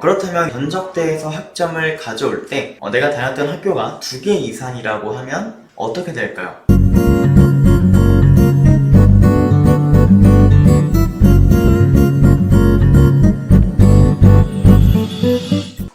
그렇다면 견적대에서 학점을 가져올 때 어, 내가 다녔던 학교가 두 개 이상이라고 하면 어떻게 될까요?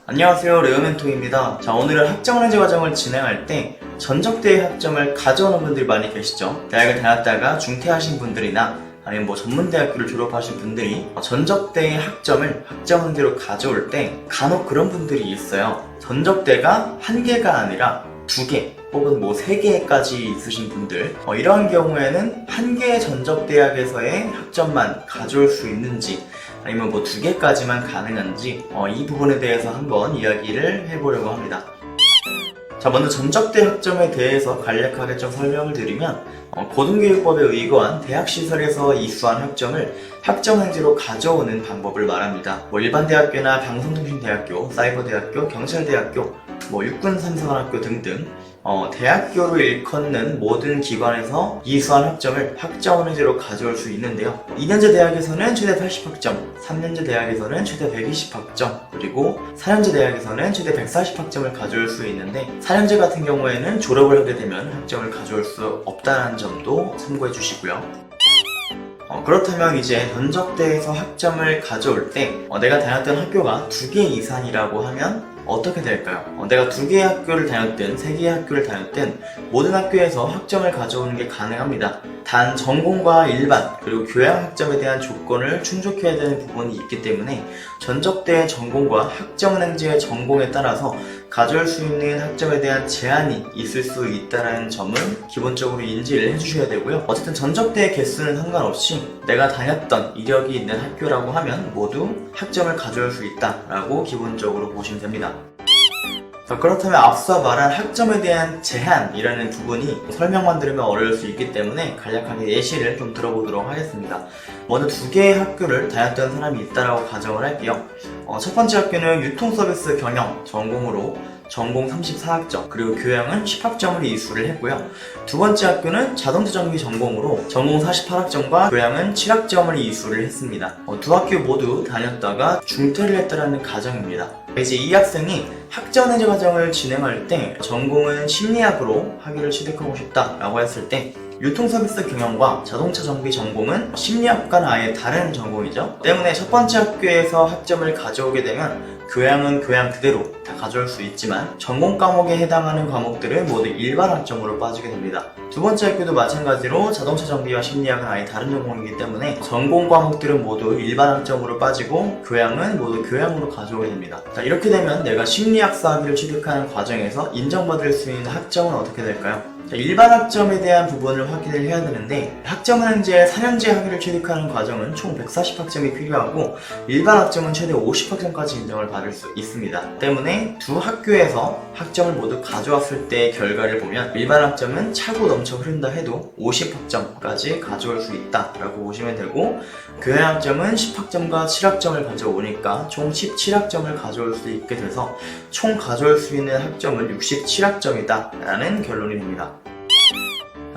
안녕하세요. 레오멘토입니다. 자 오늘은 학점은행제 과정을 진행할 때 전적대의 학점을 가져오는 분들이 많이 계시죠? 대학을 다녔다가 중퇴하신 분들이나 아니면 뭐 전문대학교를 졸업하신 분들이 전적대의 학점을 학점은행제로 가져올 때 간혹 그런 분들이 있어요 전적대가 한 개가 아니라 두 개, 혹은 뭐세 개까지 있으신 분들 어, 이러한 경우에는 한 개의 전적 대학에서의 학점만 가져올 수 있는지 아니면 뭐 두 개까지만 가능한지 어, 이 부분에 대해서 한번 이야기를 해보려고 합니다. 자 먼저 전적대 학점에 대해서 간략하게 좀 설명을 드리면 어, 고등교육법에 의거한 대학시설에서 이수한 학점을 학점행지로 가져오는 방법을 말합니다. 뭐 일반 대학교나 방송통신대학교, 사이버대학교, 경찰대학교, 뭐 육군삼사관학교 등등 어, 대학교로 일컫는 모든 기관에서 이수한 학점을 학점원회제로 가져올 수 있는데요. 2년제 대학에서는 최대 80학점, 3년제 대학에서는 최대 120학점, 그리고 4년제 대학에서는 최대 140학점을 가져올 수 있는데 4년제 같은 경우에는 졸업을 하게 되면 학점을 가져올 수 없다는 점도 참고해 주시고요. 어, 그렇다면 이제 면접대에서 학점을 가져올 때 어, 내가 다녔던 학교가 두 개 이상이라고 하면 어떻게 될까요? 어, 내가 두 개의 학교를 다녔든 세 개의 학교를 다녔든 모든 학교에서 학점을 가져오는 게 가능합니다. 단 전공과 일반 그리고 교양 학점에 대한 조건을 충족해야 되는 부분이 있기 때문에 전적대의 전공과 학점은행제의 전공에 따라서 가져올 수 있는 학점에 대한 제한이 있을 수 있다는 점은 기본적으로 인지를 해주셔야 되고요. 어쨌든 전적대의 개수는 상관없이 내가 다녔던 이력이 있는 학교라고 하면 모두 학점을 가져올 수 있다라고 기본적으로 보시면 됩니다. 자, 그렇다면 앞서 말한 학점에 대한 제한이라는 부분이 설명만 들으면 어려울 수 있기 때문에 간략하게 예시를 좀 들어보도록 하겠습니다. 먼저 두 개의 학교를 다녔던 사람이 있다라고 가정을 할게요. 어, 첫 번째 학교는 유통서비스 경영 전공으로 전공 34학점 그리고 교양은 10학점을 이수를 했고요. 두 번째 학교는 자동차 전기 전공으로 전공 48학점과 교양은 7학점을 이수를 했습니다. 어, 두 학교 모두 다녔다가 중퇴를 했다라는 가정입니다. 이제 이 학생이 학점해제 과정을 진행할 때 전공은 심리학으로 학위를 취득하고 싶다라고 했을 때 유통서비스 경영과 자동차 정비 전공은 심리학과는 아예 다른 전공이죠. 때문에 첫 번째 학교에서 학점을 가져오게 되면 교양은 교양 그대로 다 가져올 수 있지만 전공 과목에 해당하는 과목들은 모두 일반 학점으로 빠지게 됩니다. 두 번째 학교도 마찬가지로 자동차 정비와 심리학은 아예 다른 전공이기 때문에 전공 과목들은 모두 일반 학점으로 빠지고 교양은 모두 교양으로 가져오게 됩니다. 자, 이렇게 되면 내가 심리학사 학위를 취득하는 과정에서 인정받을 수 있는 학점은 어떻게 될까요? 자, 일반 학점에 대한 부분을 확인을 해야 되는데 학점은행제 4년제 학위를 취득하는 과정은 총 140학점이 필요하고 일반 학점은 최대 50학점까지 인정을 받을 수 있습니다. 때문에 두 학교에서 학점을 모두 가져왔을 때의 결과를 보면 일반 학점은 차고 넘쳐 흐른다 해도 50학점까지 가져올 수 있다라고 보시면 되고 교양 학점은 10학점과 7학점을 가져오니까 총 17학점을 가져올 수 있게 돼서 총 가져올 수 있는 학점은 67학점이다 라는 결론이 됩니다.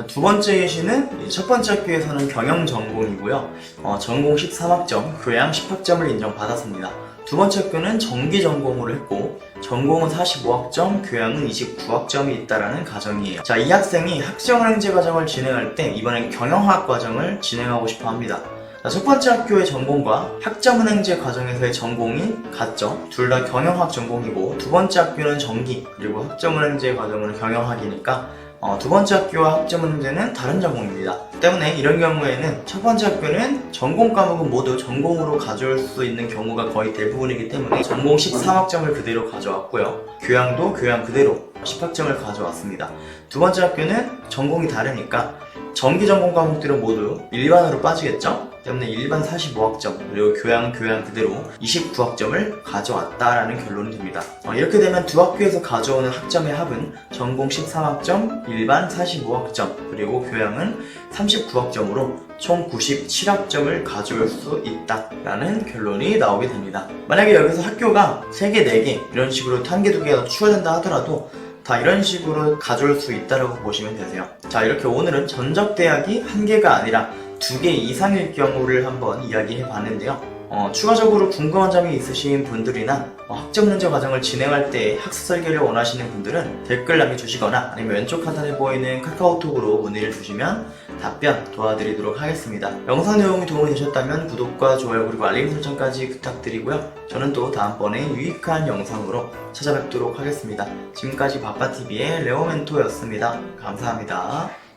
두 번째 예시는 첫 번째 학교에서는 경영 전공이고요. 어, 전공 13학점, 교양 10학점을 인정받았습니다. 두 번째 학교는 전기 전공으로 했고 전공은 45학점, 교양은 29학점이 있다라는 가정이에요. 자, 이 학생이 학점은행제 과정을 진행할 때 이번엔 경영학 과정을 진행하고 싶어 합니다. 자, 첫 번째 학교의 전공과 학점은행제 과정에서의 전공이 같죠. 둘 다 경영학 전공이고 두 번째 학교는 전기 그리고 학점은행제 과정은 경영학이니까 어, 두 번째 학교와 학점은행제는 다른 전공입니다. 때문에 이런 경우에는 첫 번째 학교는 전공 과목은 모두 전공으로 가져올 수 있는 경우가 거의 대부분이기 때문에 전공 13학점을 그대로 가져왔고요. 교양도 교양 그대로 10학점을 가져왔습니다. 두 번째 학교는 전공이 다르니까 전기 전공 과목들은 모두 일반으로 빠지겠죠? 때문에 일반 45학점 그리고 교양 교양 그대로 29학점을 가져왔다라는 결론이 됩니다. 어, 이렇게 되면 두 학교에서 가져오는 학점의 합은 전공 13학점, 일반 45학점 그리고 교양은 39학점으로 총 97학점을 가져올 수 있다라는 결론이 나오게 됩니다. 만약에 여기서 학교가 3개, 4개 이런 식으로 한 개, 두 개가 더 추가된다 하더라도 다 이런 식으로 가져올 수 있다라고 보시면 되세요. 자, 이렇게 오늘은 전적대학이 한 개가 아니라 두 개 이상일 경우를 한번 이야기해 봤는데요. 어, 추가적으로 궁금한 점이 있으신 분들이나 어, 학점론제 과정을 진행할 때 학습 설계를 원하시는 분들은 댓글 남겨주시거나 아니면 왼쪽 하단에 보이는 카카오톡으로 문의를 주시면 답변 도와드리도록 하겠습니다. 영상 내용이 도움이 되셨다면 구독과 좋아요 그리고 알림 설정까지 부탁드리고요. 저는 또 다음번에 유익한 영상으로 찾아뵙도록 하겠습니다. 지금까지 바빠TV의 레오멘토였습니다. 감사합니다.